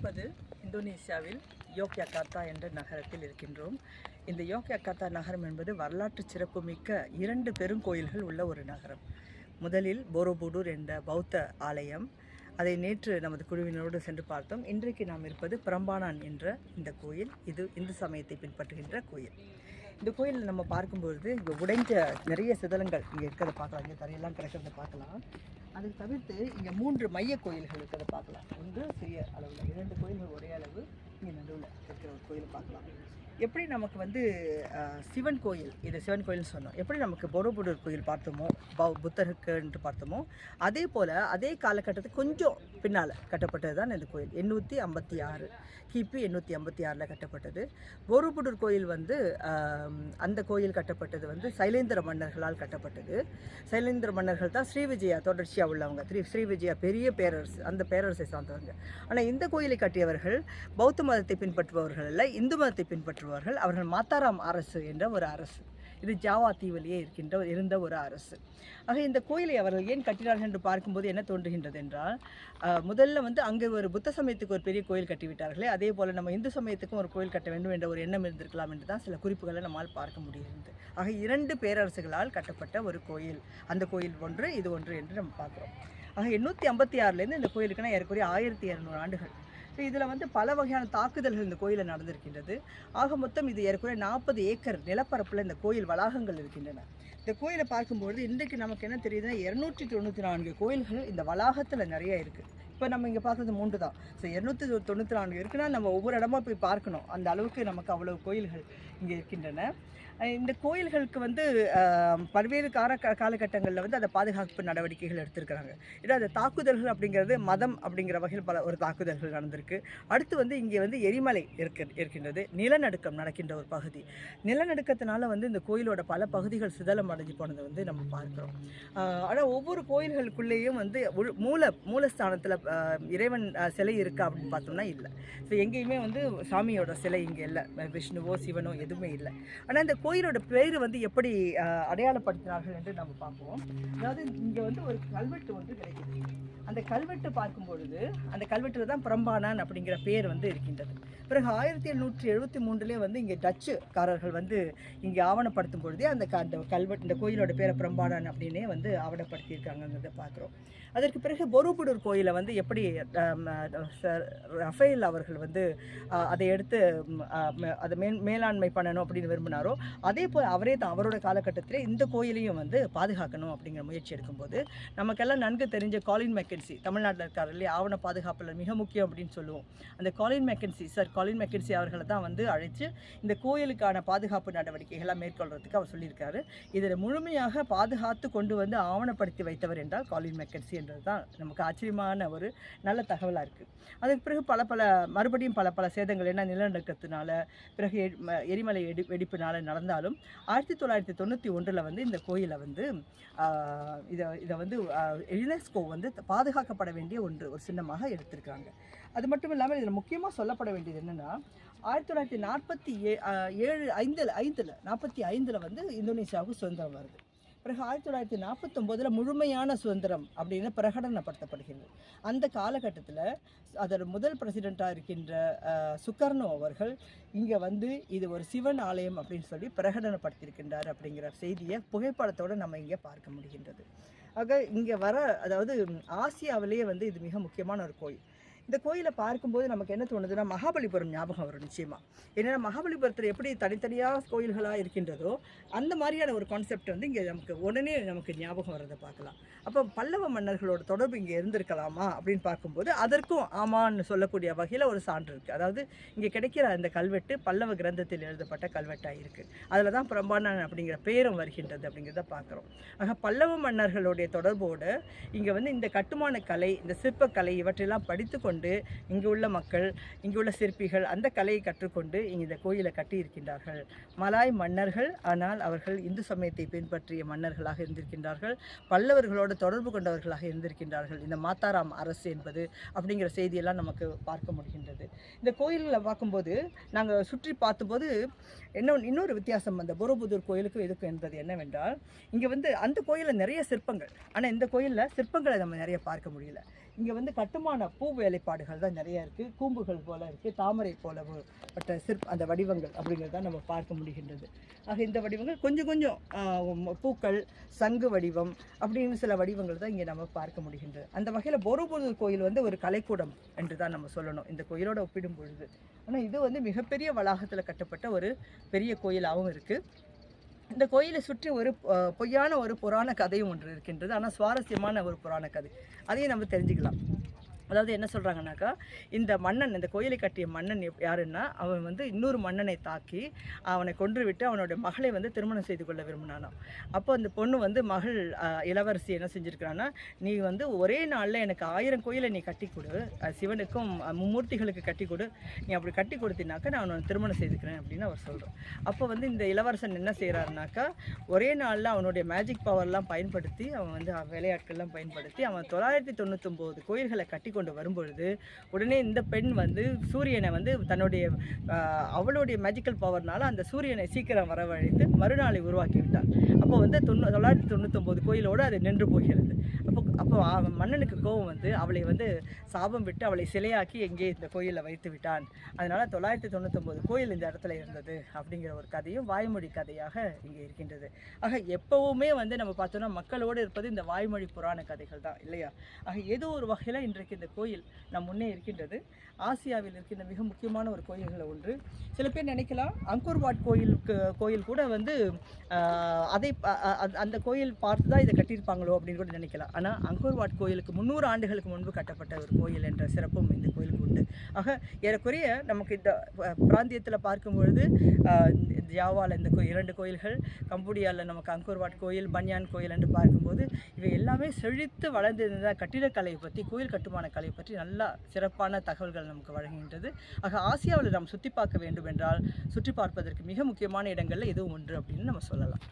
இருப்பது இந்தோனேசியாவில் யோக்யாகார்த்தா என்ற நகரத்தில் இருக்கின்றோம். இந்த யோக்யாகார்த்தா நகரம் என்பது வரலாற்று சிறப்புமிக்க இரண்டு பெருங்கோயில்கள் உள்ள ஒரு நகரம். முதலில் போரோபுடூர் என்ற பௌத்த ஆலயம். அதை நேற்று நமது குழுவினரோடு சென்று பார்த்தோம். இன்றைக்கு நாம் இருப்பது பிரம்பானான் என்ற இந்த கோயில். இது இந்து சமயத்தை பின்பற்றுகின்ற கோயில். இந்த கோயிலில் நம்ம பார்க்கும்பொழுது இங்கே உடைஞ்ச நிறைய சிதலங்கள் இங்கே இருக்கிறத பார்க்கலாம். இங்கே தரையெல்லாம் கிடக்கிறத பார்க்கலாம். அதுக்கு தவிர்த்து இங்கே மூன்று மைய கோயில்கள் இருக்கிறத பார்க்கலாம். ஒன்று சிறிய அளவில் இரண்டு கோயில்கள் ஒரே அளவு இங்கே நடுவில் இருக்கிற ஒரு கோயிலை பார்க்கலாம். எப்படி நமக்கு வந்து சிவன் கோயில் இது சிவன் கோயில்னு சொன்னோம். எப்படி நமக்கு பொரோபுடூர் கோயில் பார்த்தோமோ பௌ புத்தருக்குன்ட்டு பார்த்தோமோ அதே போல் அதே காலகட்டத்துக்கு கொஞ்சம் பின்னால் கட்டப்பட்டது தான் இந்த கோயில். எண்ணூற்றி ஐம்பத்தி ஆறு கிபி எண்ணூற்றி ஐம்பத்தி ஆறில் கட்டப்பட்டது. போருபுடூர் கோயில் வந்து அந்த கோயில் கட்டப்பட்டது வந்து சைலேந்திர மன்னர்களால் கட்டப்பட்டது. சைலேந்திர மன்னர்கள் தான் ஸ்ரீவிஜயா தொடர்ச்சியாக உள்ளவங்க. ஸ்ரீ ஸ்ரீவிஜயா பெரிய பேரரசு அந்த பேரரசை சார்ந்தவங்க. ஆனால் இந்த கோயிலை கட்டியவர்கள் பௌத்த மதத்தை பின்பற்றுபவர்கள் அல்ல இந்து மதத்தை பின்பற்றுபவர்கள் அவர்கள் மாத்தாராம் அரசு என்ற ஒரு அரசு. இது ஜாவா தீவிலேயே இருக்கின்ற இருந்த ஒரு அரசு. ஆக இந்த கோயிலை அவர்கள் ஏன் கட்டினார்கள் என்று பார்க்கும்போது என்ன தோன்றுகின்றது என்றால் முதல்ல வந்து அங்கே ஒரு புத்த சமயத்துக்கு ஒரு பெரிய கோயில் கட்டிவிட்டார்களே அதே போல் நம்ம இந்து சமயத்துக்கும் ஒரு கோயில் கட்ட வேண்டும் என்ற ஒரு எண்ணம் இருந்திருக்கலாம் என்று தான் சில குறிப்புகளை நம்மால் பார்க்க முடிகிறது. ஆக இரண்டு பேரரசுகளால் கட்டப்பட்ட ஒரு கோயில். அந்த கோயில் ஒன்று இது ஒன்று என்று நம்ம பார்க்குறோம். ஆக எண்ணூற்றி ஐம்பத்தி ஆறுலேருந்து இந்த கோயிலுக்குன்னா ஏறக்குறைய ஆயிரத்தி இரநூறு ஆண்டுகள். ஸோ இதில் வந்து பல வகையான தாக்குதல்கள் இந்த கோயிலில் நடந்திருக்கின்றது. ஆக மொத்தம் இது ஏற்குறைய நாற்பது ஏக்கர் நிலப்பரப்பில் இந்த கோயில் வளாகங்கள் இருக்கின்றன. இந்த கோயிலை பார்க்கும்பொழுது இன்றைக்கு நமக்கு என்ன தெரியுதுன்னா இரநூற்றி தொண்ணூற்றி நான்கு கோயில்கள் இந்த வளாகத்தில் நிறைய இருக்குது இப்போ நம்ம இங்கே பார்க்குறது மூன்று தான். ஸோ இரநூத்தி தொண்ணூற்றி நான்கு இருக்குன்னா நம்ம ஒவ்வொரு இடமா போய் பார்க்கணும். அந்த அளவுக்கு நமக்கு அவ்வளோ கோயில்கள் இங்கே இருக்கின்றன. இந்த கோயில்களுக்கு வந்து பல்வேறு கால காலகட்டங்களில் வந்து அதை பாதுகாப்பு நடவடிக்கைகள் எடுத்திருக்கிறாங்க. ஏன்னா அந்த தாக்குதல்கள் அப்படிங்கிறது மதம் அப்படிங்கிற வகையில் பல ஒரு தாக்குதல்கள் நடந்திருக்கு. அடுத்து வந்து இங்கே வந்து எரிமலை இருக்க இருக்கின்றது. நிலநடுக்கம் நடக்கின்ற ஒரு பகுதி. நிலநடுக்கத்தினால வந்து இந்த கோயிலோட பல பகுதிகள் சிதலம் அடைஞ்சு போனதை வந்து நம்ம பார்க்குறோம். ஆனால் ஒவ்வொரு கோயில்களுக்குள்ளேயும் வந்து மூல மூலஸ்தானத்தில் இறைவன் சிலை இருக்கா அப்படின்னு பார்த்தோம்னா இல்லை. ஸோ எங்கேயுமே வந்து சாமியோட சிலை இங்கே இல்லை. விஷ்ணுவோ சிவனோ எதுவுமே இல்லை. ஆனால் இந்த கோயிலோட பேர் வந்து எப்படி அடையாளப்படுத்தினார்கள் என்று நம்ம பார்ப்போம். அதாவது இங்கே வந்து ஒரு கல்வெட்டு வந்து கிடைக்குது. அந்த கல்வெட்டு பார்க்கும் பொழுது அந்த கல்வெட்டில் தான் பிரம்பானான் அப்படிங்கிற பேர் வந்து இருக்கின்றது. பிறகு ஆயிரத்தி எழுநூற்றி எழுபத்தி மூன்றுலேயே வந்து இங்கே டச்சுக்காரர்கள் வந்து இங்கே ஆவணப்படுத்தும் பொழுதே அந்த க- அந்த கல்வெட்டு இந்த கோயிலோட பேரை பிரம்பானான் அப்படின்னே வந்து ஆவணப்படுத்தியிருக்காங்கங்கிறத பார்க்குறோம். அதற்கு பிறகு பொருபுடூர் கோயிலை வந்து எப்படி ரஃபேல் அவர்கள் வந்து அதை எடுத்து அதை மேல் மேலாண்மை பண்ணணும் அப்படின்னு விரும்பினாரோ அதே போல் அவரே தான் அவரோட காலகட்டத்தில் இந்த கோயிலையும் வந்து பாதுகாக்கணும் அப்படிங்கிற முயற்சி எடுக்கும்போது நமக்கெல்லாம் நன்கு தெரிஞ்ச காலின் மெக்கன்சி தமிழ்நாட்டில் இருக்கார் இல்லையா ஆவண பாதுகாப்பில் மிக முக்கியம் அப்படின்னு சொல்லுவோம். அந்த Colin Mackenzie sir Colin Mackenzie அவர்களை தான் வந்து அழைச்சு இந்த கோயிலுக்கான பாதுகாப்பு நடவடிக்கைகள்லாம் மேற்கொள்றதுக்கு அவர் சொல்லியிருக்காரு. இதில் முழுமையாக பாதுகாத்து கொண்டு வந்து ஆவணப்படுத்தி வைத்தவர் என்றால் காலின் மெக்கன்சி என்றது தான் நமக்கு ஆச்சரியமான ஒரு நல்ல தகவலாக இருக்குது அதுக்கு பிறகு பல பல மறுபடியும் பல பல சேதங்கள் என்ன நிலநடுக்கத்தினால பிறகு ம- எரிமலை வெடி வெடிப்பினால நடந்தாலும் ஆயிரத்தி தொள்ளாயிரத்தி தொண்ணூற்றி ஒன்றில் வந்து இந்த கோயிலை வந்து இதை இதை வந்து யுனெஸ்கோ வந்து பாதுகாக்கப்பட வேண்டிய ஒன்று ஒரு சின்னமாக எடுத்திருக்காங்க. அது மட்டும் இல்லாமல் இதில் முக்கியமாக சொல்லப்பட வேண்டியது என்னென்னா ஆயிரத்தி தொள்ளாயிரத்தி நாற்பத்தி ஏ ஏழு ஐந்தில் ஐந்தில் நாற்பத்தி ஐந்தில் வந்து இந்தோனேஷியாவுக்கு சுதந்திரம் வருது. பிறகு ஆயிரத்தி தொள்ளாயிரத்தி நாற்பத்தொம்போதில் முழுமையான சுதந்திரம் அப்படின்னு பிரகடனப்படுத்தப்படுகிறது. அந்த காலகட்டத்தில் அதோட முதல் பிரசிடெண்ட்டாக இருக்கின்ற சுக்கர்ணோ அவர்கள் இங்கே வந்து இது ஒரு சிவன் ஆலயம் அப்படின்னு சொல்லி பிரகடனப்படுத்தியிருக்கின்றார் அப்படிங்கிற செய்தியை புகைப்படத்தோடு நம்ம இங்கே பார்க்க முடிகின்றது. ஆக இங்கே வர அதாவது ஆசியாவிலேயே வந்து இது மிக முக்கியமான ஒரு கோயில். இந்த கோயிலை பார்க்கும்போது நமக்கு என்ன தோணுதுன்னா மகாபலிபுரம் ஞாபகம் வரும் நிச்சயமாக ஏன்னா மகாபலிபுரத்தில் எப்படி தனித்தனியாக கோயில்களாக இருக்கின்றதோ அந்த மாதிரியான ஒரு கான்செப்ட் வந்து இங்கே நமக்கு உடனே நமக்கு ஞாபகம் வர்றதை பார்க்கலாம். அப்போ பல்லவ மன்னர்களோட தொடர்பு இங்கே இருந்திருக்கலாமா அப்படின்னு பார்க்கும்போது அதற்கும் ஆமான்னு சொல்லக்கூடிய வகையில் ஒரு சான்று இருக்குது அதாவது இங்கே கிடைக்கிற அந்த கல்வெட்டு பல்லவ கிரந்தத்தில் எழுதப்பட்ட கல்வெட்டாக இருக்குது அதில் தான் பிரம்மாண்டன் அப்படிங்கிற பேரும் வருகின்றது அப்படிங்கிறத பார்க்குறோம். ஆக பல்லவ மன்னர்களுடைய தொடர்போடு இங்கே வந்து இந்த கட்டுமான கலை இந்த சிற்பக்கலை இவற்றையெல்லாம் படித்து கொண்டு இங்கு உள்ள மக்கள் இங்கு உள்ள சிற்பிகள் அந்த கலையை கற்றுக்கொண்டு இங்கே இந்த கோயிலை கட்டியிருக்கின்றார்கள். மலாய் மன்னர்கள் ஆனால் அவர்கள் இந்து சமயத்தை பின்பற்றிய மன்னர்களாக இருந்திருக்கின்றார்கள். பல்லவர்களோடு தொடர்பு கொண்டவர்களாக இருந்திருக்கின்றார்கள். இந்த மாத்தாராம் அரசு என்பது அப்படிங்கிற செய்தியெல்லாம் நமக்கு பார்க்க முடிகின்றது. இந்த கோயில்களை பார்க்கும்போது நாங்கள் சுற்றி பார்த்தபோது என்ன இன்னொரு வித்தியாசம் அந்த போரோபுதூர் கோயிலுக்கும் இதுக்கும் என்பது என்னவென்றால் இங்கே வந்து அந்த கோயிலில் நிறைய சிற்பங்கள். ஆனால் இந்த கோயிலில் சிற்பங்களை நம்ம நிறைய பார்க்க முடியல. இங்கே வந்து கட்டுமான பூ வேலைப்பாடுகள் தான் நிறைய இருக்குது கூம்புகள் போல இருக்குது தாமரை போல பட்ட சிற்ப அந்த வடிவங்கள் அப்படிங்கிறத நம்ம பார்க்க முடிகின்றது. ஆக இந்த வடிவங்கள் கொஞ்சம் கொஞ்சம் பூக்கள் சங்கு வடிவம் அப்படின்னு சில வடிவங்கள் தான் இங்கே நம்ம பார்க்க முடிகின்றது. அந்த வகையில் போரோபுதூர் கோயில் வந்து ஒரு கலைக்கூடம் என்று தான் நம்ம சொல்லணும். இந்த கோயிலோட ஒப்பிடும் பொழுது. ஆனால் இது வந்து மிகப்பெரிய வளாகத்தில் கட்டப்பட்ட ஒரு பெரிய கோயிலாகவும் இருக்குது இந்த கோயிலை சுற்றி ஒரு பொய்யான ஒரு புராண கதையும் ஒன்று இருக்கின்றது. ஆனால் சுவாரஸ்யமான ஒரு புராண கதை. அதையும் நம்ம தெரிஞ்சுக்கலாம். அதாவது என்ன சொல்கிறாங்கனாக்கா இந்த மன்னன் இந்த கோயிலை கட்டிய மன்னன் யாருன்னா அவன் வந்து இன்னொரு மன்னனை தாக்கி அவனை கொன்று விட்டு அவனுடைய மகளை வந்து திருமணம் செய்து கொள்ள விரும்பினானாம். அப்போ அந்த பொண்ணு வந்து மகள் இளவரசி என்ன செஞ்சுருக்கிறான்னா நீ வந்து ஒரே நாளில் எனக்கு ஆயிரம் கோயிலை நீ கட்டி கொடு சிவனுக்கும் மும்மூர்த்திகளுக்கு கட்டி கொடு நீ அப்படி கட்டி கொடுத்தினாக்கா நான் அவனை திருமணம் செய்துக்கிறேன் அப்படின்னு அவர் சொல்கிறான் அப்போ வந்து இந்த இளவரசன் என்ன செய்கிறாருனாக்கா ஒரே நாளில் அவனுடைய மேஜிக் பவர்லாம் பயன்படுத்தி அவன் வந்து அவன் பயன்படுத்தி அவன் தொள்ளாயிரத்தி தொண்ணூத்தொம்போது கோயில்களை கட்டி கொண்டு வரும்பொழுது உடனே இந்த பெண் வந்து சூரியனை வந்து தன்னுடைய அவளுடைய மேஜிக்கல் பவர்னால அந்த சூரியனை சீக்கிரம் வரவழைத்து மறுநாளை உருவாக்கி விட்டார் அப்போ வந்து தொண்ணூ தொள்ளாயிரத்தி தொண்ணூத்தொம்போது கோயிலோடு அது நின்று போகிறது. அப்போ அப்போ மன்னனுக்கு கோபம் வந்து அவளை வந்து சாபம் விட்டு அவளை சிலையாக்கி எங்கே இந்த கோயிலில் வைத்து விட்டான். அதனால் தொள்ளாயிரத்தி தொண்ணூத்தொம்போது கோயில் இந்த இடத்துல இருந்தது அப்படிங்கிற ஒரு கதையும் வாய்மொழி கதையாக இங்கே இருக்கின்றது. ஆக எப்போவுமே வந்து நம்ம பார்த்தோம்னா மக்களோடு இருப்பது இந்த வாய்மொழி புராண கதைகள் தான் இல்லையா? ஆக ஏதோ ஒரு வகையில் இன்றைக்கு இந்த கோயில் நம் முன்னே இருக்கின்றது. ஆசியாவில் இருக்கின்ற மிக முக்கியமான ஒரு கோயில்களில் ஒன்று. சில பேர் நினைக்கலாம் அங்கோர்வாட் கோயிலுக்கு கோயில் கூட வந்து அதை அந்த கோயில் பார்த்து தான் இதை கட்டியிருப்பாங்களோ அப்படின்னு கூட நினைக்கலாம். ஆனால் அங்கோர்வாட் கோயிலுக்கு முந்நூறு ஆண்டுகளுக்கு முன்பு கட்டப்பட்ட ஒரு கோயில் என்ற சிறப்பும் இந்த கோயிலுக்கு உண்டு. ஆக ஏறக்குறைய நமக்கு இந்த பிராந்தியத்தில் பார்க்கும் பொழுது இந்த ஜாவாவில் இந்த இரண்டு கோயில்கள் கம்போடியாவில் நமக்கு அங்கோர்வாட் கோயில் பன்யான் கோயில் என்று பார்க்கும்போது இவை எல்லாமே செழித்து வளர்ந்திருந்த கட்டிடக்கலையை பற்றி கோயில் கட்டுமான கலை பற்றி நல்லா சிறப்பான தகவல்கள் நமக்கு வழங்குகின்றது. ஆக ஆசியாவில் நாம் சுற்றி பார்க்க வேண்டும் என்றால் சுற்றி பார்ப்பதற்கு மிக முக்கியமான இடங்களில் இதுவும் ஒன்று அப்படின்னு நம்ம சொல்லலாம்.